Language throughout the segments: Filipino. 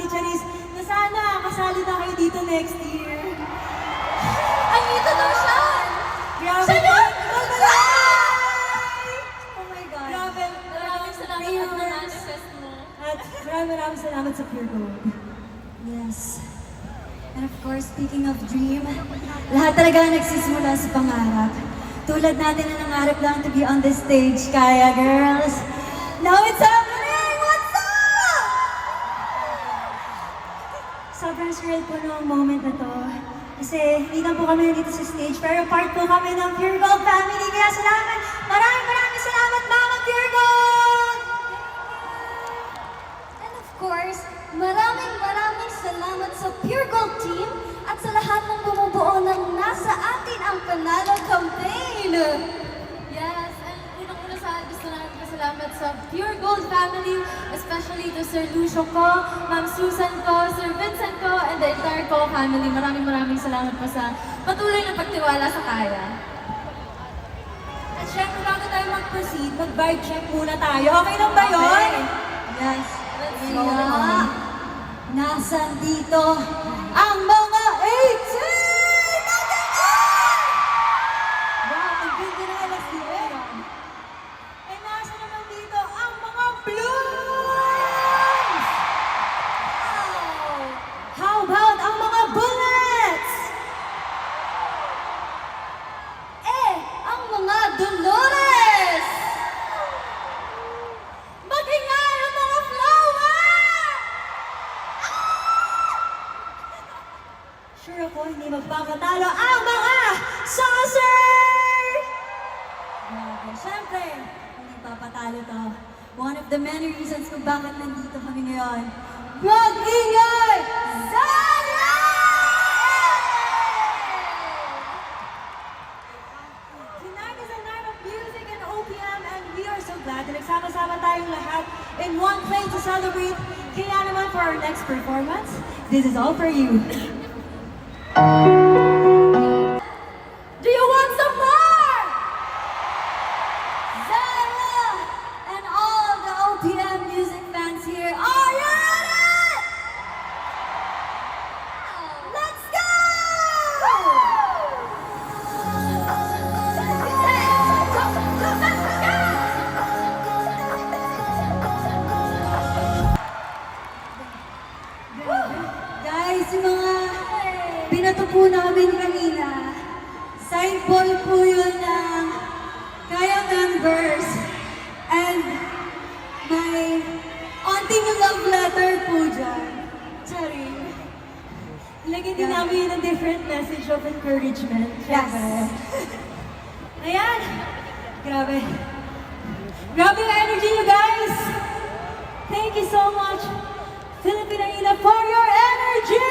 ni Charis na sana kasali na kayo dito next year. Andito daw siya! Grabe. Siya yun! Oh my God. Grabe. Maraming salamat at na-manifest mo. At maraming maraming salamat sa Pure Gold. Yes. And of course, speaking of dream, lahat talaga nagsisimula sa pangarap. Tulad natin na nangarap lang to be on this stage, kaya girls. Now it's happening! Surreal po noong moment na to. Kasi hindi lang po kami nandito sa stage, pero part po kami ng Pure Gold family. Kaya salamat! Maraming maraming salamat, Mama Pure Gold! And of course, maraming maraming salamat sa Pure Gold team at sa lahat ng bumubuo ng Nasa Atin ang Panalo campaign. Namin pasalamat sa Pure Gold family, especially to Sir Lucio ko, Ma'am Susan ko, Sir Vincent ko, and the entire ko family. Maraming maraming salamat po sa patuloy na pagtiwala sa kaya. At syempre, bago tayo mag-proceed, mag-vibe check muna tayo. Okay lang ba yun? Okay. Yes. Let's Kaya, go. nasan dito the many reasons kung bakit! Tonight is a night of music and OPM and we are so glad na nagsama-sama tayong lahat in one place to celebrate. Kaya naman for our next performance, this is all for you. Onting love letter po dyan. Charing. Lagyan din namin ng different message of encouragement. Yes. Ayan. Grabe. Grabe yung energy you guys. Thank you so much, Filipinina, for your energy!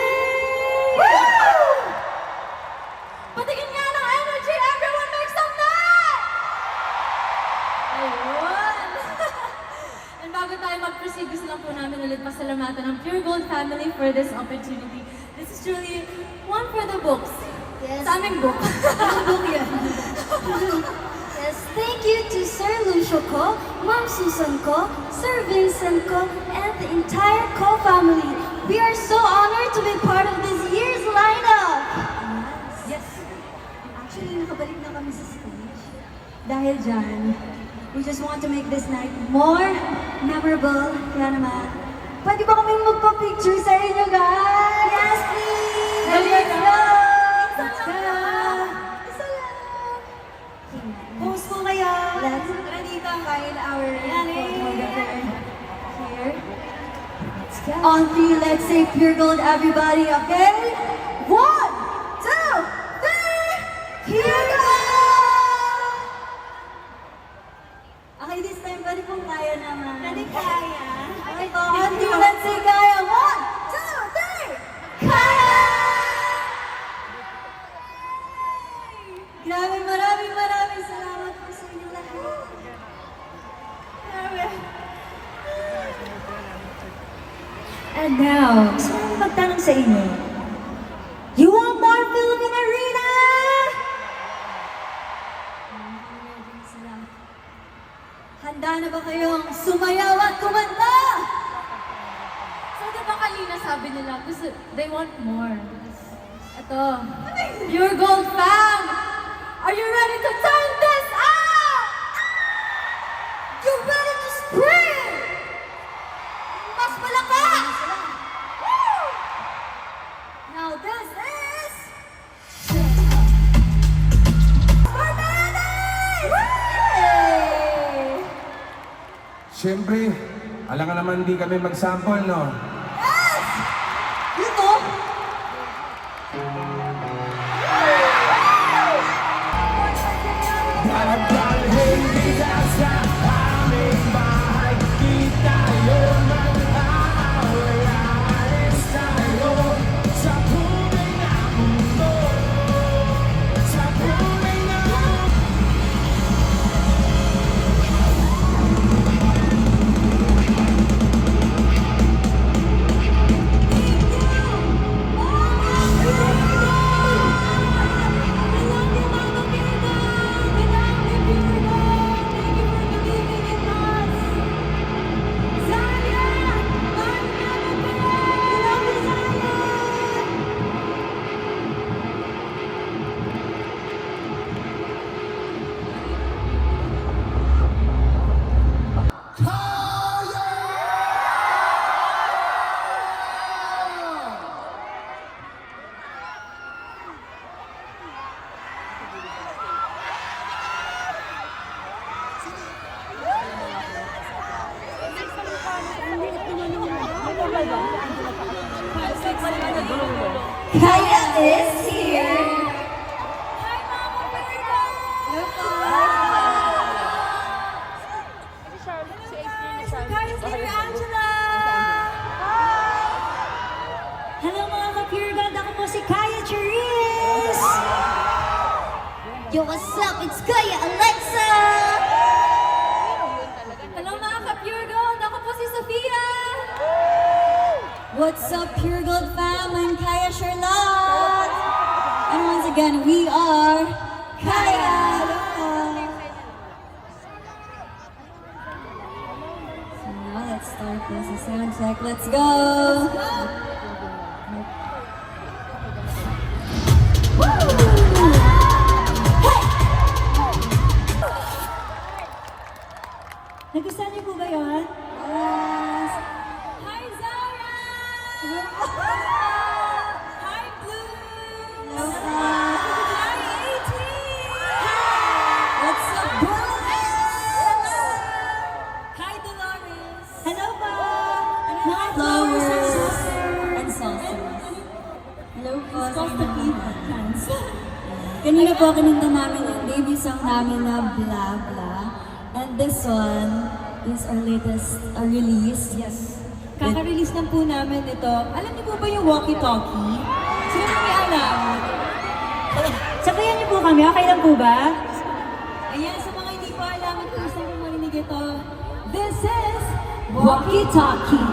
This opportunity. This is truly one for the books. Yes. Sa aming book. book yan. Yes, thank you to Sir Lucio ko, Ma'am Susan ko, Sir Vincent ko, and the entire Ko family. We are so honored to be part of this year's lineup. Yes. Actually, nakabalik na kami sa stage. Dahil dyan, we just want to make this night more memorable. Kaya naman, pwede ba kaming magpa-picture sa inyo, guys? Yes, please! Dali Let's go! Let's go! Isa lang! Post po kayo. Let's Tara dito. find our photographer here. Let's go. On three, let's say pure gold, everybody, okay? And now, gusto ko magtanong sa inyo. You want more Philippine Arena? Handa na ba kayong sumayaw at kumanta? So, di ba kanina sabi nila, gusto, they want more. Ito, Pure Gold fam! Are you ready to turn Siyempre, alam nga naman di kami mag-sample, no? Dito? Dahil kita sa aming Kaya is here! Guys, dear Angela! Hello mga ka-Pure! Ako po si Kaya Cherise! Yo, what's up? It's Kaya again, we are Kaya. So now let's start this. A sound check. Let's go. Nagustuhan niyo po ba yun? Kanina po kinanta namin yung debut song namin na Blah Blah. And this one is our latest uh, release. Yes. Kaka-release lang po namin ito. Alam niyo po ba yung walkie-talkie? Sino po may alam? Sabayan niyo po kami, okay lang po ba? Ayan, sa mga hindi po alam at gusto mo marinig ito, this is walkie-talkie.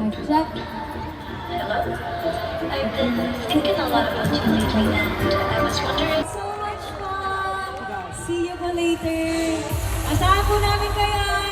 Mic check. I've been thinking a lot about you lately, and I was wondering. So much fun! See you po later. Asahan po namin kayo!